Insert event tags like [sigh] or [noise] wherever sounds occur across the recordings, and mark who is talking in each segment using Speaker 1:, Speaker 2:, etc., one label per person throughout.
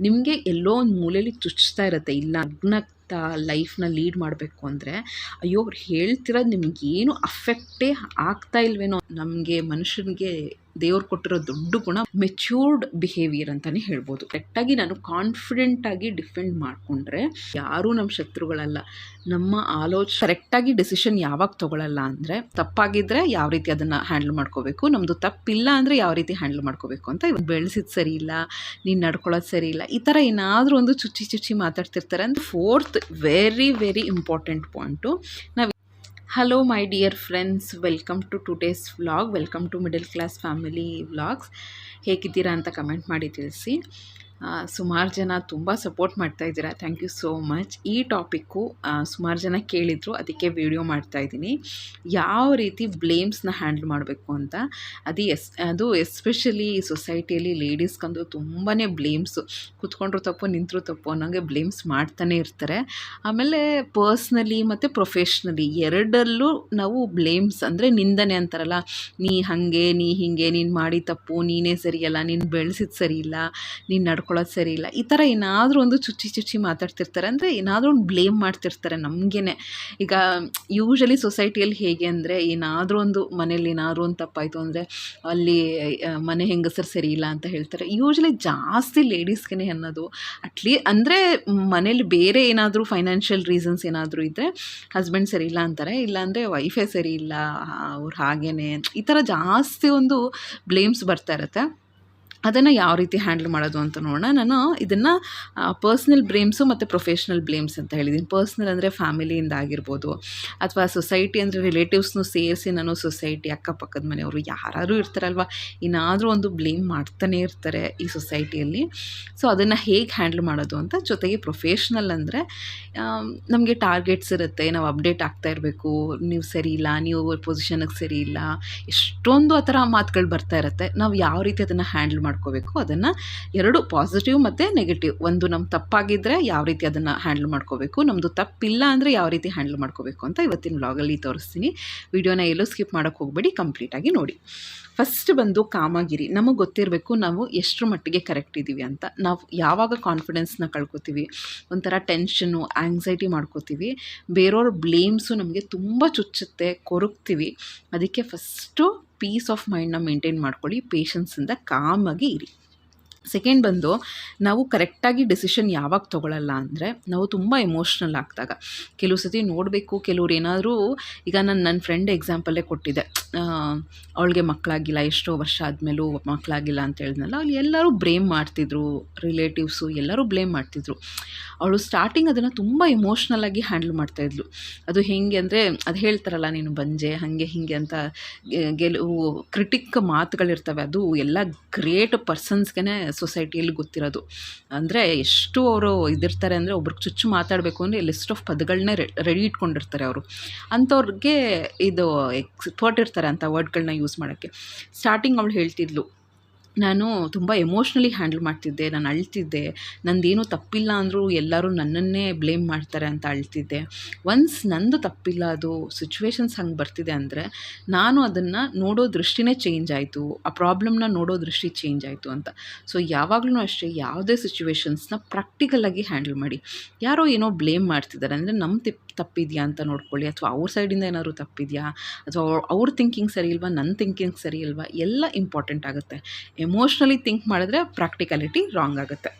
Speaker 1: ನಿಮಗೆ ಎಲ್ಲೋ ಒಂದು ಮೂಲೆಯಲ್ಲಿ ಚುಚ್ತಾ ಇರುತ್ತೆ. ಇಲ್ಲ, ನಗ್ನಗ್ತಾ ಲೈಫ್ನ ಲೀಡ್ ಮಾಡಬೇಕು ಅಂದರೆ, ಅಯ್ಯೋ, ಅವ್ರು ಹೇಳ್ತಿರೋದು ನಿಮಗೇನು ಅಫೆಕ್ಟೇ ಆಗ್ತಾ ಇಲ್ವೇನೋ. ನಮಗೆ ಮನುಷ್ಯನಿಗೆ ದೇವ್ರು ಕೊಟ್ಟಿರೋ ದೊಡ್ಡ ಗುಣ ಮೆಚ್ಯೂರ್ಡ್ ಬಿಹೇವಿಯರ್ ಅಂತಲೇ ಹೇಳ್ಬೋದು. ಕರೆಕ್ಟಾಗಿ ನಾನು ಕಾನ್ಫಿಡೆಂಟಾಗಿ ಡಿಫೆಂಡ್ ಮಾಡಿಕೊಂಡ್ರೆ ಯಾರೂ ನಮ್ಮ ಶತ್ರುಗಳಲ್ಲ. ನಮ್ಮ ಆಲೋಚನೆ ಕರೆಕ್ಟಾಗಿ ಡಿಸಿಷನ್ ಯಾವಾಗ ತೊಗೊಳಲ್ಲ ಅಂದರೆ ತಪ್ಪಾಗಿದ್ರೆ ಯಾವ ರೀತಿ ಅದನ್ನು ಹ್ಯಾಂಡಲ್ ಮಾಡ್ಕೋಬೇಕು ನಮ್ಮದು ತಪ್ಪಿಲ್ಲ ಅಂದರೆ ಯಾವ ರೀತಿ ಹ್ಯಾಂಡಲ್ ಮಾಡ್ಕೋಬೇಕು ಅಂತ ಇವಾಗ ಬೆಳೆಸಿದ ಸರಿ ಇಲ್ಲ, ನೀನು ನಡ್ಕೊಳ್ಳೋದು ಸರಿ ಇಲ್ಲ, ಈ ಥರ ಏನಾದರೂ ಒಂದು ಚುಚ್ಚಿ ಚುಚ್ಚಿ ಮಾತಾಡ್ತಿರ್ತಾರೆ ಅಂತ fourth very very important point ನಾವು hello my dear friends welcome to today's vlog welcome to middle class family vlogs ಹೇಗಿದ್ದೀರಾ ಅಂತ ಕಮೆಂಟ್ ಮಾಡಿ ತಿಳಿಸಿ. ಸುಮಾರು ಜನ ತುಂಬ ಸಪೋರ್ಟ್ ಮಾಡ್ತಾ ಇದ್ದೀರಾ. ಥ್ಯಾಂಕ್ ಯು ಸೋ ಮಚ್ ಈ ಟಾಪಿಕ್ಕು ಸುಮಾರು ಜನ ಕೇಳಿದರು, ಅದಕ್ಕೆ ವಿಡಿಯೋ ಮಾಡ್ತಾ ಇದ್ದೀನಿ. ಯಾವ ರೀತಿ ಬ್ಲೇಮ್ಸ್ನ ಹ್ಯಾಂಡಲ್ ಮಾಡಬೇಕು ಅಂತ, ಅದು ಎಸ್, ಅದು ಎಸ್ಪೆಷಲಿ ಸೊಸೈಟಿಯಲ್ಲಿ ಲೇಡೀಸ್ಗಂದು ತುಂಬಾ ಬ್ಲೇಮ್ಸು ಕುತ್ಕೊಂಡ್ರು ತಪ್ಪು, ನಿಂತರು ತಪ್ಪು, ಅನ್ನೋಂಗೆ ಬ್ಲೇಮ್ಸ್ ಮಾಡ್ತಾನೆ ಇರ್ತಾರೆ. ಆಮೇಲೆ ಪರ್ಸ್ನಲಿ ಮತ್ತು ಪ್ರೊಫೆಷ್ನಲಿ ಎರಡರಲ್ಲೂ ನಾವು ಬ್ಲೇಮ್ಸ್ ಅಂದರೆ ನಿಂದನೆ ಅಂತಾರಲ್ಲ. ನೀ ಹಾಗೆ, ನೀ ಹೀಗೆ, ನೀನು ಮಾಡಿ ತಪ್ಪು, ನೀನೇ ಸರಿಯಲ್ಲ, ನೀನು ಬೆಳೆಸಿದ ಸರಿ ಇಲ್ಲ ನೀನು ನಡ್ಕೊಳ್ಳೋದು ಸರಿ ಇಲ್ಲ. ಈ ಥರ ಏನಾದರೂ ಒಂದು ಚುಚ್ಚಿ ಚುಚ್ಚಿ ಮಾತಾಡ್ತಿರ್ತಾರೆ. ಅಂದರೆ ಏನಾದರೂ ಒಂದು ಬ್ಲೇಮ್ ಮಾಡ್ತಿರ್ತಾರೆ ನಮಗೇನೆ. ಈಗ ಯೂಶಲಿ ಸೊಸೈಟಿಯಲ್ಲಿ ಹೇಗೆ ಅಂದರೆ ಏನಾದರೂ ಒಂದು ಮನೇಲಿ ಏನಾದರೂ ಒಂದು ತಪ್ಪಾಯಿತು ಅಂದರೆ ಅಲ್ಲಿ ಮನೆ ಹೆಂಗಸರು ಸರಿ ಇಲ್ಲ ಅಂತ ಹೇಳ್ತಾರೆ. ಯೂಶಲಿ ಜಾಸ್ತಿ ಲೇಡೀಸ್ಗೆ ಅನ್ನೋದು. ಅಟ್ಲೀ ಅಂದರೆ ಮನೇಲಿ ಬೇರೆ ಏನಾದರೂ ಫೈನಾನ್ಷಿಯಲ್ ರೀಸನ್ಸ್ ಏನಾದರೂ ಇದ್ದರೆ ಹಸ್ಬೆಂಡ್ ಸರಿ ಇಲ್ಲ ಅಂತಾರೆ. ಇಲ್ಲಾಂದರೆ ವೈಫೇ ಸರಿ ಇಲ್ಲ, ಅವ್ರು ಹಾಗೇನೆ. ಈ ಥರ ಜಾಸ್ತಿ ಒಂದು ಬ್ಲೇಮ್ಸ್ ಬರ್ತಾ ಇರುತ್ತೆ. ಅದನ್ನು ಯಾವ ರೀತಿ ಹ್ಯಾಂಡಲ್ ಮಾಡೋದು ಅಂತ ನೋಡೋಣ. ನಾನು ಇದನ್ನು ಪರ್ಸ್ನಲ್ ಬ್ಲೇಮ್ಸು ಮತ್ತು ಪ್ರೊಫೆಷ್ನಲ್ ಬ್ಲೇಮ್ಸ್ ಅಂತ ಹೇಳಿದ್ದೀನಿ ಪರ್ಸ್ನಲ್ ಅಂದರೆ ಫ್ಯಾಮಿಲಿಯಿಂದ ಆಗಿರ್ಬೋದು, ಅಥವಾ ಸೊಸೈಟಿ ಅಂದರೆ ರಿಲೇಟಿವ್ಸ್ನು ಸೇರಿಸಿ ನಾನು ಸೊಸೈಟಿ ಅಕ್ಕಪಕ್ಕದ ಮನೆಯವರು ಯಾರು ಇರ್ತಾರಲ್ವ ಏನಾದರೂ ಒಂದು ಬ್ಲೇಮ್ ಮಾಡ್ತಾನೆ ಇರ್ತಾರೆ ಈ ಸೊಸೈಟಿಯಲ್ಲಿ ಸೊ ಅದನ್ನು ಹೇಗೆ ಹ್ಯಾಂಡಲ್ ಮಾಡೋದು ಅಂತ ಜೊತೆಗೆ ಪ್ರೊಫೆಷ್ನಲ್ ಅಂದರೆ ನಮಗೆ ಟಾರ್ಗೆಟ್ಸ್ ಇರುತ್ತೆ. ನಾವು ಅಪ್ಡೇಟ್ ಆಗ್ತಾ ಇರಬೇಕು. ನೀವು ಸರಿ ಇಲ್ಲ, ನೀವು ಪೊಸಿಷನಿಗೆ ಸರಿ ಇಲ್ಲ, ಎಷ್ಟೊಂದು ಆ ಥರ ಮಾತುಗಳು ಬರ್ತಾ ಇರುತ್ತೆ. ನಾವು ಯಾವ ರೀತಿ ಅದನ್ನು ಹ್ಯಾಂಡಲ್ ಮಾಡ್ಕೋಬೇಕು, ಅದನ್ನು ಎರಡು ಪಾಸಿಟಿವ್ ಮತ್ತು ನೆಗೆಟಿವ್ ಒಂದು ನಮ್ಮ ತಪ್ಪಾಗಿದ್ದರೆ ಯಾವ ರೀತಿ ಅದನ್ನು ಹ್ಯಾಂಡಲ್ ಮಾಡ್ಕೋಬೇಕು ನಮ್ಮದು ತಪ್ಪಿಲ್ಲ ಅಂದರೆ ಯಾವ ರೀತಿ ಹ್ಯಾಂಡಲ್ ಮಾಡ್ಕೋಬೇಕು ಅಂತ ಇವತ್ತಿನ ವ್ಲಾಗಲ್ಲಿ ತೋರಿಸ್ತೀನಿ. ವಿಡಿಯೋನ ಎಲ್ಲೂ ಸ್ಕಿಪ್ ಮಾಡೋಕ್ಕೆ ಹೋಗಬೇಡಿ ಕಂಪ್ಲೀಟಾಗಿ ನೋಡಿ. ಫಸ್ಟ್ ಬಂದು ಕಾಮಗಿರಿ. ನಮಗೆ ಗೊತ್ತಿರಬೇಕು ನಾವು ಎಷ್ಟರ ಮಟ್ಟಿಗೆ ಕರೆಕ್ಟ್ ಇದ್ದೀವಿ ಅಂತ. ನಾವು ಯಾವಾಗ ಕಾನ್ಫಿಡೆನ್ಸ್ನ ಕಳ್ಕೊತೀವಿ, ಒಂಥರ ಟೆನ್ಷನ್ನು ಆ್ಯಂಗ್ಸೈಟಿ ಮಾಡ್ಕೋತೀವಿ. ಬೇರೆಯವ್ರ ಬ್ಲೇಮ್ಸು ನಮಗೆ ತುಂಬ ಚುಚ್ಚುತ್ತೆ ಕೊರಗ್ತೀವಿ ಅದಕ್ಕೆ ಫಸ್ಟು ಪೀಸ್ ಆಫ್ ಮೈಂಡ್ನ ಮೇಂಟೈನ್ ಮಾಡ್ಕೊಳ್ಳಿ ಪೇಷನ್ಸಿಂದ ಕಾಮಾಗಿ ಇರಿ. ಸೆಕೆಂಡ್ ಬಂದು ನಾವು ಕರೆಕ್ಟಾಗಿ ಡಿಸಿಷನ್ ಯಾವಾಗ ತೊಗೊಳಲ್ಲ ಅಂದರೆ ನಾವು ತುಂಬ ಎಮೋಷ್ನಲ್ ಆಗ್ದಾಗ. ಕೆಲವು ಸತಿ ನೋಡಬೇಕು, ಕೆಲವ್ರು ಏನಾದರೂ ಈಗ ನಾನು ನನ್ನ ಫ್ರೆಂಡ್ ಎಕ್ಸಾಂಪಲ್ಲೇ ಕೊಟ್ಟಿದ್ದೆ. ಅವಳಿಗೆ ಮಕ್ಕಳಾಗಿಲ್ಲ ಎಷ್ಟೋ ವರ್ಷ ಆದಮೇಲೂ ಮಕ್ಕಳಾಗಿಲ್ಲ ಅಂತ ಹೇಳಿದ್ನಲ್ಲ ಅಲ್ಲಿ ಎಲ್ಲರೂ ಬ್ಲೇಮ್ ಮಾಡ್ತಿದ್ರು ರಿಲೇಟಿವ್ಸು ಎಲ್ಲರೂ ಬ್ಲೇಮ್ ಮಾಡ್ತಿದ್ರು. ಅವಳು ಸ್ಟಾರ್ಟಿಂಗ್ ಅದನ್ನು ತುಂಬ ಎಮೋಷ್ನಲಾಗಿ ಹ್ಯಾಂಡಲ್ ಮಾಡ್ತಾಯಿದ್ಲು ಅದು ಹೇಗೆ ಅಂದರೆ ಅದು ಹೇಳ್ತಾರಲ್ಲ, ನೀನು ಬಂಜೆ, ಹಾಗೆ ಹೀಗೆ ಅಂತ ಗೆಲುವು ಕ್ರಿಟಿಕ್ ಮಾತುಗಳಿರ್ತವೆ, ಅದು ಎಲ್ಲ ಗ್ರೇಟ್ ಪರ್ಸನ್ಸ್ಗೆ ಸೊಸೈಟಿಯಲ್ಲಿ ಗೊತ್ತಿರೋದು. ಅಂದರೆ ಎಷ್ಟು ಅವರು ಇದಿರ್ತಾರೆ ಅಂದರೆ ಒಬ್ರಿಗೆ ಚುಚ್ಚು ಮಾತಾಡಬೇಕು ಅಂದರೆ ಲಿಸ್ಟ್ ಆಫ್ ಪದಗಳನ್ನೇ ರೆಡಿ ಇಟ್ಕೊಂಡಿರ್ತಾರೆ ಅವರು. ಅಂಥವ್ರಿಗೆ ಇದು ಎಕ್ಸ್ಪರ್ಟ್ ಇರ್ತಾರೆ ಅಂಥ ವರ್ಡ್ಗಳನ್ನ ಯೂಸ್ ಮಾಡೋಕ್ಕೆ. ಸ್ಟಾರ್ಟಿಂಗ್ ಅವಳು ಹೇಳ್ತಿದ್ಲು ನಾನು ತುಂಬ ಎಮೋಷ್ನಲಿ ಹ್ಯಾಂಡಲ್ ಮಾಡ್ತಿದ್ದೆ, ನಾನು ಅಳ್ತಿದ್ದೆ. ನಂದೇನು ತಪ್ಪಿಲ್ಲ ಅಂದರೂ ಎಲ್ಲರೂ ನನ್ನನ್ನೇ ಬ್ಲೇಮ್ ಮಾಡ್ತಾರೆ ಅಂತ ಅಳ್ತಿದ್ದೆ. ಒನ್ಸ್ ನಂದು ತಪ್ಪಿಲ್ಲ, ಅದು ಸಿಚುವೇಶನ್ಸ್ ಹಂಗೆ ಬರ್ತಿದೆ ಅಂದರೆ ನಾನು ಅದನ್ನು ನೋಡೋ ದೃಷ್ಟಿನೇ ಚೇಂಜ್ ಆಯಿತು. ಆ ಪ್ರಾಬ್ಲಮ್ನ ನೋಡೋ ದೃಷ್ಟಿ ಚೇಂಜ್ ಆಯಿತು ಅಂತ. ಸೊ ಯಾವಾಗಲೂ ಅಷ್ಟೇ ಯಾವುದೇ ಸಿಚುವೇಶನ್ಸ್ನ ಪ್ರಾಕ್ಟಿಕಲಾಗಿ ಹ್ಯಾಂಡಲ್ ಮಾಡಿ. ಯಾರೋ ಏನೋ ಬ್ಲೇಮ್ ಮಾಡ್ತಿದ್ದಾರೆ ಅಂದರೆ ನಮ್ಮ ತಿಪ್ ತಪ್ಪಿದೆಯಾ ಅಂತ ನೋಡ್ಕೊಳ್ಳಿ, ಅಥವಾ ಅವ್ರ ಸೈಡಿಂದ ಏನಾದ್ರು ತಪ್ಪಿದೆಯಾ, ಅಥವಾ ಅವ್ರ- ಥಿಂಕಿಂಗ್ ಸರಿ ಇಲ್ವಾ ನನ್ನ ಥಿಂಕಿಂಗ್ ಸರಿ ಇಲ್ವಾ, ಎಲ್ಲ ಇಂಪಾರ್ಟೆಂಟ್ ಆಗುತ್ತೆ. ಎಮೋಷ್ನಲಿ ಥಿಂಕ್ ಮಾಡಿದ್ರೆ ಪ್ರಾಕ್ಟಿಕಾಲಿಟಿ ರಾಂಗ್ ಆಗುತ್ತೆ.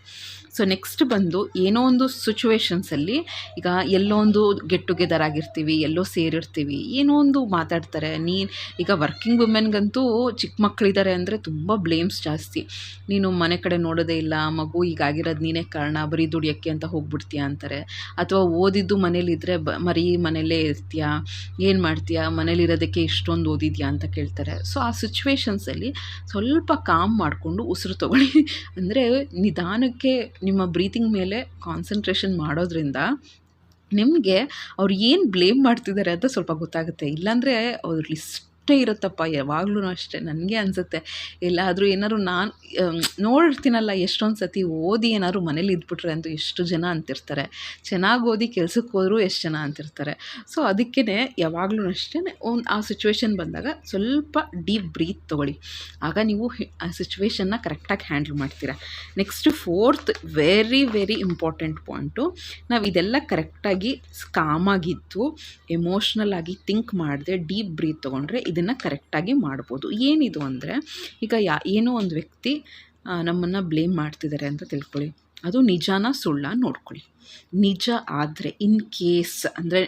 Speaker 1: ಸೊ ನೆಕ್ಸ್ಟ್ ಬಂದು ಏನೋ ಒಂದು ಸಿಚುವೇಶನ್ಸಲ್ಲಿ ಈಗ ಎಲ್ಲೋ ಒಂದು ಗೆಟ್ ಟುಗೆದರ್ ಆಗಿರ್ತೀವಿ, ಎಲ್ಲೋ ಸೇರಿರ್ತೀವಿ, ಏನೋ ಒಂದು ಮಾತಾಡ್ತಾರೆ. ನೀನು ಈಗ ವರ್ಕಿಂಗ್ ವುಮೆನ್ಗಂತೂ ಚಿಕ್ಕ ಮಕ್ಕಳಿದ್ದಾರೆ ಅಂದರೆ ತುಂಬ ಬ್ಲೇಮ್ಸ್ ಜಾಸ್ತಿ. ನೀನು ಮನೆ ಕಡೆ ನೋಡೋದೇ ಇಲ್ಲ, ಮಗು ಈಗಾಗಿರೋದು ನೀನೇ ಕಾರಣ, ಬರೀ ದುಡಿಯೋಕ್ಕೆ ಅಂತ ಹೋಗ್ಬಿಡ್ತೀಯ ಅಂತಾರೆ. ಅಥವಾ ಓದಿದ್ದು ಮನೇಲಿದ್ದರೆ ಬ, ಮರಿ ಮನೆಯಲ್ಲೇ ಇರ್ತೀಯಾ? ಏನು ಮಾಡ್ತೀಯಾ? ಮನೇಲಿರೋದಕ್ಕೆ ಇಷ್ಟೊಂದು ಓದಿದ್ಯಾ ಅಂತ ಕೇಳ್ತಾರೆ. ಸೊ ಆ ಸಿಚುವೇಶನ್ಸಲ್ಲಿ ಸ್ವಲ್ಪ ಕಾಮ್ ಮಾಡಿಕೊಂಡು ಉಸಿರು ತಗೊಳ್ಳಿ. ಅಂದರೆ ನಿಧಾನಕ್ಕೆ ನಿಮ್ಮ ಬ್ರೀತಿಂಗ್ ಮೇಲೆ ಕಾನ್ಸಂಟ್ರೇಷನ್ ಮಾಡೋದ್ರಿಂದ ನಿಮಗೆ ಅವ್ರು ಏನು ಬ್ಲೇಮ್ ಮಾಡ್ತಿದ್ದಾರೆ ಅಂತ ಸ್ವಲ್ಪ ಗೊತ್ತಾಗುತ್ತೆ. ಇಲ್ಲಾಂದರೆ ಅವ್ರು ಲಿಸ್ಟ್ ಅಷ್ಟೇ ಇರುತ್ತಪ್ಪ, ಯಾವಾಗ್ಲೂ ಅಷ್ಟೇ. ನನಗೆ ಅನಿಸುತ್ತೆ, ಎಲ್ಲಾದರೂ ಏನಾದ್ರು ನಾನು ನೋಡ್ತೀನಲ್ಲ, ಎಷ್ಟೊಂದು ಸತಿ ಓದಿ ಏನಾದ್ರು ಮನೇಲಿ ಇದ್ಬಿಟ್ರೆ ಅಂತೂ ಎಷ್ಟು ಜನ ಅಂತಿರ್ತಾರೆ. ಚೆನ್ನಾಗಿ ಓದಿ ಕೆಲ್ಸಕ್ಕೆ ಹೋದರೂ ಎಷ್ಟು ಜನ ಅಂತಿರ್ತಾರೆ. ಸೊ ಅದಕ್ಕೇ ಯಾವಾಗಲೂ ಅಷ್ಟೇ ಒಂದು, ಆ ಸಿಚುವೇಶನ್ ಬಂದಾಗ ಸ್ವಲ್ಪ ಡೀಪ್ ಬ್ರೀತ್ ತೊಗೊಳ್ಳಿ. ಆಗ ನೀವು ಆ ಸಿಚುವೇಶನ್ನ ಕರೆಕ್ಟಾಗಿ ಹ್ಯಾಂಡಲ್ ಮಾಡ್ತೀರಾ. Next fourth very very important point ನಾವು ಇದೆಲ್ಲ ಕರೆಕ್ಟಾಗಿ ಕಾಮಾಗಿದ್ದು ಎಮೋಷ್ನಲ್ ಆಗಿ ಥಿಂಕ್ ಮಾಡದೆ ಡೀಪ್ ಬ್ರೀತ್ ತೊಗೊಂಡ್ರೆ ಇದನ್ನು ಕರೆಕ್ಟಾಗಿ ಮಾಡ್ಬೋದು. ಏನಿದು ಅಂದರೆ, ಈಗ ಯಾ, ಏನೋ ಒಂದು ವ್ಯಕ್ತಿ ನಮ್ಮನ್ನು ಬ್ಲೇಮ್ ಮಾಡ್ತಿದ್ದಾರೆ ಅಂತ ತಿಳ್ಕೊಳ್ಳಿ. ಅದು ನಿಜಾನ ಸುಳ್ಳ ನೋಡ್ಕೊಳ್ಳಿ. ನಿಜ ಆದರೆ ಇನ್ ಕೇಸ್ ಅಂದರೆ,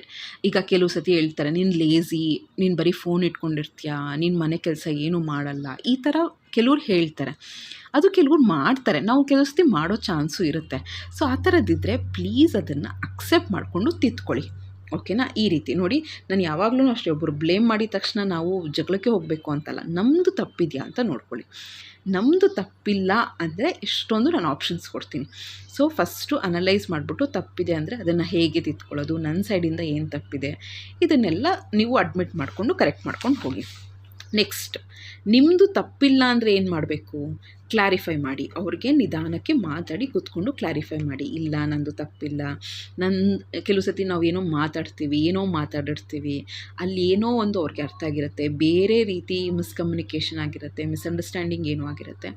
Speaker 1: ಈಗ ಕೆಲವು ಸತಿ ಹೇಳ್ತಾರೆ, ನೀನು ಲೇಝಿ ನೀನು ಬರೀ ಫೋನ್ ಇಟ್ಕೊಂಡಿರ್ತೀಯ, ನೀನು ಮನೆ ಕೆಲಸ ಏನೂ ಮಾಡಲ್ಲ. ಈ ಥರ ಕೆಲವ್ರು ಹೇಳ್ತಾರೆ. ಅದು ಕೆಲವ್ರು ಮಾಡ್ತಾರೆ. ನಾವು ಕೆಲವು ಸತಿ ಮಾಡೋ ಚಾನ್ಸು ಇರುತ್ತೆ. ಸೊ ಆ ಥರದ್ದಿದ್ದರೆ ಪ್ಲೀಸ್ ಅದನ್ನು ಅಕ್ಸೆಪ್ಟ್ ಮಾಡಿಕೊಂಡು ತಿದ್ಕೊಳ್ಳಿ ಓಕೆನಾ? ಈ ರೀತಿ. ನೋಡಿ, ನಾನು ಯಾವಾಗಲೂ ಅಷ್ಟೇ ಒಬ್ಬರು ಬ್ಲೇಮ್ ಮಾಡಿದ ತಕ್ಷಣ ನಾವು ಜಗಳಕ್ಕೆ ಹೋಗಬೇಕು ಅಂತಲ್ಲ. ನಮ್ಮದು ತಪ್ಪಿದೆಯಾ ಅಂತ ನೋಡ್ಕೊಳ್ಳಿ. ನಮ್ಮದು ತಪ್ಪಿಲ್ಲ ಅಂದರೆ ಇಷ್ಟೊಂದು ನಾನು ಆಪ್ಷನ್ಸ್ ಕೊಡ್ತೀನಿ. ಸೊ ಫಸ್ಟು ಅನಲೈಸ್ ಮಾಡಿಬಿಟ್ಟು ತಪ್ಪಿದೆ ಅಂದರೆ ಅದನ್ನು ಹೇಗೆ ತಿತ್ಕೊಳ್ಳೋದು ನನ್ನ ಸೈಡಿಂದ ಏನು ತಪ್ಪಿದೆ? ಇದನ್ನೆಲ್ಲ ನೀವು ಅಡ್ಮಿಟ್ ಮಾಡಿಕೊಂಡು ಕರೆಕ್ಟ್ ಮಾಡ್ಕೊಂಡು ಹೋಗಿ. ನೆಕ್ಸ್ಟ್ ನಿಮ್ಮದು ತಪ್ಪಿಲ್ಲ ಅಂದರೆ ಏನು ಮಾಡಬೇಕು? ಕ್ಲಾರಿಫೈ ಮಾಡಿ. ಅವ್ರಿಗೆ ನಿಧಾನಕ್ಕೆ ಮಾತಾಡಿ, ಕೂತ್ಕೊಂಡು ಕ್ಲಾರಿಫೈ ಮಾಡಿ. ಇಲ್ಲ, ನಂದು ತಪ್ಪಿಲ್ಲ. ನನ್ನ ಕೆಲವು ಸತಿ ನಾವು ಏನೋ ಮಾತಾಡ್ತೀವಿ, ಏನೋ ಮಾತಾಡಿರ್ತೀವಿ. ಅಲ್ಲಿ ಏನೋ ಒಂದು ಅವ್ರಿಗೆ ಅರ್ಥ ಆಗಿರುತ್ತೆ. ಬೇರೆ ರೀತಿ ಮಿಸ್ಕಮ್ಯುನಿಕೇಷನ್ ಆಗಿರುತ್ತೆ ಮಿಸ್ಅಂಡರ್ಸ್ಟ್ಯಾಂಡಿಂಗ್ ಏನೋ ಆಗಿರುತ್ತೆ.